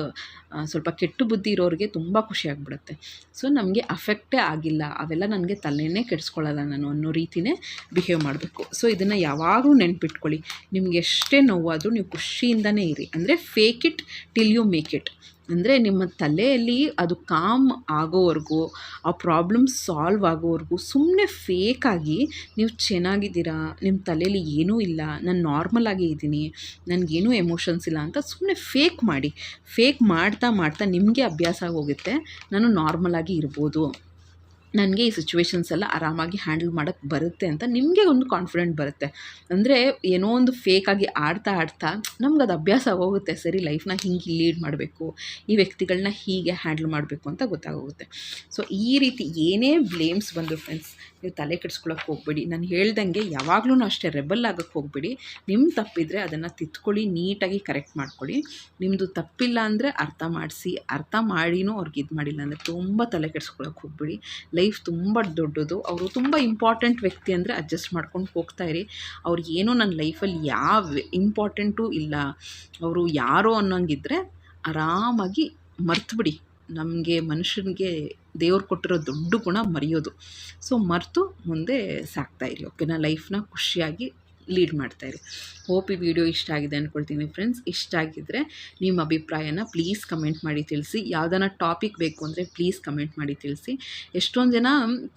Speaker 1: ಸ್ವಲ್ಪ ಕೆಟ್ಟು ಬುದ್ಧಿ ಇರೋರಿಗೆ ತುಂಬ ಖುಷಿ ಆಗಿಬಿಡುತ್ತೆ. ಸೊ ನಮಗೆ ಅಫೆಕ್ಟೇ ಆಗಿಲ್ಲ. ಅವೆಲ್ಲ ನನಗೆ ತಲೆನೇ ಕೆಡಿಸ್ಕೊಳ್ಳಲ್ಲ ನಾನು ಅನ್ನೋ ರೀತಿಯೇ ಬಿಹೇವ್ ಮಾಡಬೇಕು. ಸೊ ಇದನ್ನು ಯಾವಾಗಲೂ ನೆನ್ಪಿಟ್ಕೊಳ್ಳಿ. ನಿಮ್ಗೆ ಎಷ್ಟೇ ನೋವಾದರೂ ನೀವು ಖುಷಿಯಿಂದನೇ ಇರಿ. ಅಂದರೆ fake it till you make it ಅಂದರೆ ನಿಮ್ಮ ತಲೆಯಲ್ಲಿ ಅದು ಕಾಮ್ ಆಗೋವರೆಗೂ, ಆ ಪ್ರಾಬ್ಲಮ್ ಸಾಲ್ವ್ ಆಗೋವರೆಗೂ ಸುಮ್ಮನೆ ಫೇಕಾಗಿ ನೀವು ಚೆನ್ನಾಗಿದ್ದೀರಾ, ನಿಮ್ಮ ತಲೆಯಲ್ಲಿ ಏನೂ ಇಲ್ಲ, ನಾನು ನಾರ್ಮಲ್ ಆಗಿ ಇದ್ದೀನಿ, ನನಗೇನೂ ಎಮೋಷನ್ಸ್ ಇಲ್ಲ ಅಂತ ಸುಮ್ಮನೆ ಫೇಕ್ ಮಾಡಿ ಫೇಕ್ ಮಾಡ್ತಾ ಮಾಡ್ತಾ ನಿಮಗೆ ಅಭ್ಯಾಸ ಆಗೋಗುತ್ತೆ, ನಾನು ನಾರ್ಮಲ್ ಆಗಿ ಇರ್ಬೋದು. ನನಗೆ ಈ ಸಿಚುವೇಶನ್ಸ್ ಎಲ್ಲ ಆರಾಮಾಗಿ ಹ್ಯಾಂಡಲ್ ಮಾಡೋಕ್ಕೆ ಬರುತ್ತೆ ಅಂತ ನಿಮಗೆ ಒಂದು ಕಾನ್ಫಿಡೆಂಟ್ ಬರುತ್ತೆ. ಅಂದರೆ ಏನೋ ಒಂದು ಫೇಕಾಗಿ ಆಡ್ತಾ ಆಡ್ತಾ ನಮ್ಗೆ ಅದು ಅಭ್ಯಾಸ ಆಗೋಗುತ್ತೆ. ಸರಿ ಲೈಫ್ನ ಹಿಂಗೆ ಲೀಡ್ ಮಾಡಬೇಕು, ಈ ವ್ಯಕ್ತಿಗಳನ್ನ ಹೀಗೆ ಹ್ಯಾಂಡಲ್ ಮಾಡಬೇಕು ಅಂತ ಗೊತ್ತಾಗೋಗುತ್ತೆ. ಸೊ ಈ ರೀತಿ ಏನೇ ಬ್ಲೇಮ್ಸ್ ಬಂದರು ಫ್ರೆಂಡ್ಸ್ ನೀವು ತಲೆ ಕೆಡಿಸ್ಕೊಳಕ್ಕೆ ಹೋಗ್ಬೇಡಿ. ನಾನು ಹೇಳ್ದಂಗೆ ಯಾವಾಗಲೂ ಅಷ್ಟೇ ರೆಬಲ್ ಆಗೋಕ್ಕೆ ಹೋಗ್ಬೇಡಿ. ನಿಮ್ಮ ತಪ್ಪಿದರೆ ಅದನ್ನು ತಿತ್ಕೊಳ್ಳಿ ನೀಟಾಗಿ ಕರೆಕ್ಟ್ ಮಾಡ್ಕೊಳ್ಳಿ. ನಿಮ್ಮದು ತಪ್ಪಿಲ್ಲ ಅಂದರೆ ಅರ್ಥ ಮಾಡಿಸಿ, ಅರ್ಥ ಮಾಡಿನೂ ಅವ್ರಿಗೆ ಇದು ಮಾಡಿಲ್ಲ ಅಂದರೆ ತುಂಬ ತಲೆ ಕೆಡಿಸ್ಕೊಳಕ್ಕೆ ಹೋಗ್ಬೇಡಿ. ಲೈಫ್ ತುಂಬ ದೊಡ್ಡದು. ಅವರು ತುಂಬ ಇಂಪಾರ್ಟೆಂಟ್ ವ್ಯಕ್ತಿ ಅಂದರೆ ಅಡ್ಜಸ್ಟ್ ಮಾಡ್ಕೊಂಡು ಹೋಗ್ತಾಯಿರಿ ಅವ್ರು ಏನೋ ನನ್ನ ಲೈಫಲ್ಲಿ ಯಾವ ಇಂಪಾರ್ಟೆಂಟು ಇಲ್ಲ. ಅವರು ಯಾರೋ ಅನ್ನೋಂಗಿದ್ರೆ ಆರಾಮಾಗಿ ಮರ್ತುಬಿಡಿ ನಮಗೆ ಮನುಷ್ಯನಿಗೆ ದೇವ್ರು ಕೊಟ್ಟಿರೋ ದೊಡ್ಡ ಗುಣ ಮರೆಯೋದು. ಸೊ ಮರೆತು ಮುಂದೆ ಸಾಕ್ತಾಯಿರಿ ಓಕೆನಾ? ಲೈಫ್ನ ಖುಷಿಯಾಗಿ ಲೀಡ್ ಮಾಡ್ತಾಯಿರಿ ಹೋಪ್ ಈ ವಿಡಿಯೋ ಇಷ್ಟ ಆಗಿದೆ ಅಂದ್ಕೊಳ್ತೀನಿ ಫ್ರೆಂಡ್ಸ್ ಇಷ್ಟ ಆಗಿದ್ದರೆ ನಿಮ್ಮ ಅಭಿಪ್ರಾಯನ ಪ್ಲೀಸ್ ಕಮೆಂಟ್ ಮಾಡಿ ತಿಳಿಸಿ. ಯಾವುದನ್ನ ಟಾಪಿಕ್ ಬೇಕು ಅಂದರೆ ಪ್ಲೀಸ್ ಕಮೆಂಟ್ ಮಾಡಿ ತಿಳಿಸಿ. ಎಷ್ಟೊಂದು ಜನ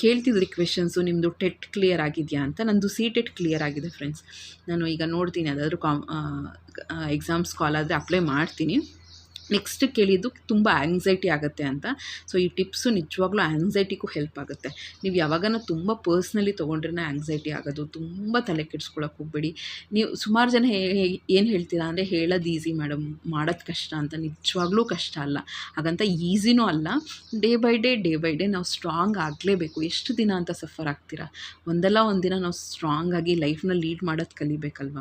Speaker 1: ಕೇಳ್ತಿದ್ರು ಕ್ವೆಶನ್ಸು ನಿಮ್ಮದು ಟೆಟ್ ಕ್ಲಿಯರ್ ಆಗಿದೆಯಾ ಅಂತ. ನಂದು ಸಿ ಟೆಟ್ ಕ್ಲಿಯರ್ ಆಗಿದೆ ಫ್ರೆಂಡ್ಸ್ ನಾನು ಈಗ ನೋಡ್ತೀನಿ, ಅದಾದರೂ ಕಾಮ್ ಎಕ್ಸಾಮ್ಸ್ ಕಾಲ್ ಆದರೆ ಅಪ್ಲೈ ಮಾಡ್ತೀನಿ. ನೆಕ್ಸ್ಟ್ ಕೇಳಿದ್ದು ತುಂಬ ಆ್ಯಂಗ್ಸೈಟಿ ಆಗುತ್ತೆ ಅಂತ. ಸೊ ಈ ಟಿಪ್ಸು ನಿಜವಾಗ್ಲೂ ಆ್ಯಂಗ್ಸೈಟಿಗೂ ಹೆಲ್ಪ್ ಆಗುತ್ತೆ. ನೀವು ಯಾವಾಗನ ತುಂಬ ಪರ್ಸ್ನಲಿ ತೊಗೊಂಡ್ರೆ ಆ್ಯಂಗ್ಸೈಟಿ ಆಗೋದು. ತುಂಬ ತಲೆ ಕೆಡ್ಸ್ಕೊಳಕ್ಕೆ ಹೋಗ್ಬೇಡಿ. ನೀವು ಸುಮಾರು ಜನ ಏನು ಹೇಳ್ತೀರಾ ಅಂದರೆ ಹೇಳೋದು ಈಸಿ ಮೇಡಮ್ ಮಾಡೋದು ಕಷ್ಟ ಅಂತ ನಿಜವಾಗ್ಲೂ ಕಷ್ಟ ಅಲ್ಲ. ಹಾಗಂತ ಈಸಿನೂ ಅಲ್ಲ. Day by day day by day ನಾವು ಸ್ಟ್ರಾಂಗ್ ಆಗಲೇಬೇಕು. ಎಷ್ಟು ದಿನ ಅಂತ ಸಫರ್ ಆಗ್ತೀರಾ? ಒಂದಲ್ಲ ಒಂದಿನ ನಾವು ಸ್ಟ್ರಾಂಗ್ ಆಗಿ ಲೈಫ್ನ ಲೀಡ್ ಮಾಡೋದು ಕಲಿಬೇಕಲ್ವ?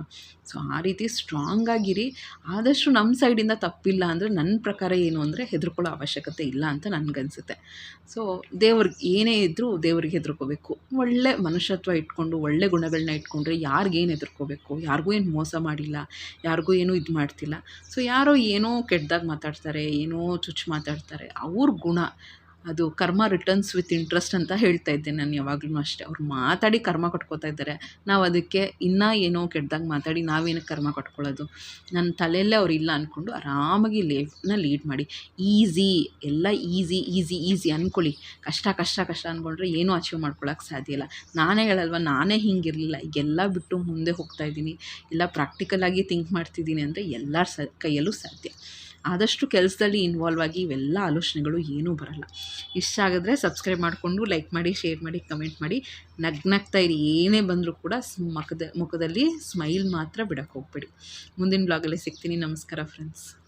Speaker 1: ಸೊ ಆ ರೀತಿ ಸ್ಟ್ರಾಂಗ್ ಆಗಿರಿ. ಆದಷ್ಟು ನಮ್ಮ ಸೈಡಿಂದ ತಪ್ಪಿಲ್ಲ ಅಂದರೆ ನನ್ನ ಪ್ರಕಾರ ಏನು ಅಂದರೆ ಹೆದರ್ಕೊಳ್ಳೋ ಅವಶ್ಯಕತೆ ಇಲ್ಲ ಅಂತ ನನಗನ್ಸುತ್ತೆ. ಸೊ ದೇವ್ರಿಗೆ ಏನೇ ಇದ್ದರೂ ದೇವ್ರಿಗೆ ಹೆದರ್ಕೋಬೇಕು. ಒಳ್ಳೆ ಮನುಷ್ಯತ್ವ ಇಟ್ಕೊಂಡು, ಒಳ್ಳೆ ಗುಣಗಳನ್ನ ಇಟ್ಕೊಂಡ್ರೆ ಯಾರಿಗೇನು ಹೆದರ್ಕೋಬೇಕು? ಯಾರಿಗೂ ಏನು ಮೋಸ ಮಾಡಿಲ್ಲ? ಯಾರಿಗೂ ಏನೂ ಇದು ಮಾಡ್ತಿಲ್ಲ? ಸೊ ಯಾರೋ ಏನೋ ಕೆಟ್ಟದಾಗ ಮಾತಾಡ್ತಾರೆ, ಏನೋ ಚುಚ್ಚು ಮಾತಾಡ್ತಾರೆ, ಅವ್ರ ಗುಣ. ಅದು ಕರ್ಮ ರಿಟರ್ನ್ಸ್ ವಿತ್ ಇಂಟ್ರೆಸ್ಟ್ ಅಂತ ಹೇಳ್ತಾ ಇದ್ದೆ ನಾನು ಯಾವಾಗಲೂ ಅಷ್ಟೇ. ಅವ್ರು ಮಾತಾಡಿ ಕರ್ಮ ಕಟ್ಕೋತಾ ಇದ್ದಾರೆ. ನಾವು ಅದಕ್ಕೆ ಇನ್ನೂ ಏನೋ ಕೆಟ್ಟದಾಗ ಮಾತಾಡಿ ನಾವೇನಕ್ಕೆ ಕರ್ಮ ಕಟ್ಕೊಳ್ಳೋದು? ನನ್ನ ತಲೆಯಲ್ಲೇ ಅವ್ರು ಇಲ್ಲ ಅಂದ್ಕೊಂಡು ಆರಾಮಾಗಿ ಲೈಫ್ನ ಲೀಡ್ ಮಾಡಿ. ಈಸಿ ಎಲ್ಲ ಈಸಿ ಈಸಿ ಈಸಿ ಅಂದ್ಕೊಳ್ಳಿ ಕಷ್ಟ ಕಷ್ಟ ಕಷ್ಟ ಅಂದ್ಕೊಂಡ್ರೆ ಏನೂ ಅಚೀವ್ ಮಾಡ್ಕೊಳ್ಳೋಕೆ ಸಾಧ್ಯ ಇಲ್ಲ. ನಾನೇ ಹೇಳಲ್ವ, ನಾನೇ ಹಿಂಗಿರಲಿಲ್ಲ. ಎಲ್ಲ ಬಿಟ್ಟು ಮುಂದೆ ಹೋಗ್ತಾ ಇದ್ದೀನಿ. ಎಲ್ಲ ಪ್ರಾಕ್ಟಿಕಲಾಗಿ ಥಿಂಕ್ ಮಾಡ್ತಿದ್ದೀನಿ ಅಂದರೆ ಎಲ್ಲರ ಸ, ಕೈಯಲ್ಲೂ ಸಾಧ್ಯ. ಆದಷ್ಟು ಕೆಲಸದಲ್ಲಿ ಇನ್ವಾಲ್ವ್ ಆಗಿ ಇವೆಲ್ಲ ಆಲೋಚನೆಗಳು ಏನೂ ಬರಲ್ಲ. ಇಷ್ಟ ಆಗಿದ್ರೆ ಸಬ್ಸ್ಕ್ರೈಬ್ ಮಾಡಿಕೊಂಡು ಲೈಕ್ ಮಾಡಿ ಶೇರ್ ಮಾಡಿ ಕಮೆಂಟ್ ಮಾಡಿ. ನಗ್ನಗ್ತಾ ಇರಿ. ಏನೇ ಬಂದರೂ ಕೂಡ ಮುಖದ ಮುಖದಲ್ಲಿ ಸ್ಮೈಲ್ ಮಾತ್ರ ಬಿಡೋಕ್ಕೆ ಹೋಗ್ಬೇಡಿ. ಮುಂದಿನ ಬ್ಲಾಗಲ್ಲಿ ಸಿಗ್ತೀನಿ. ನಮಸ್ಕಾರ ಫ್ರೆಂಡ್ಸ್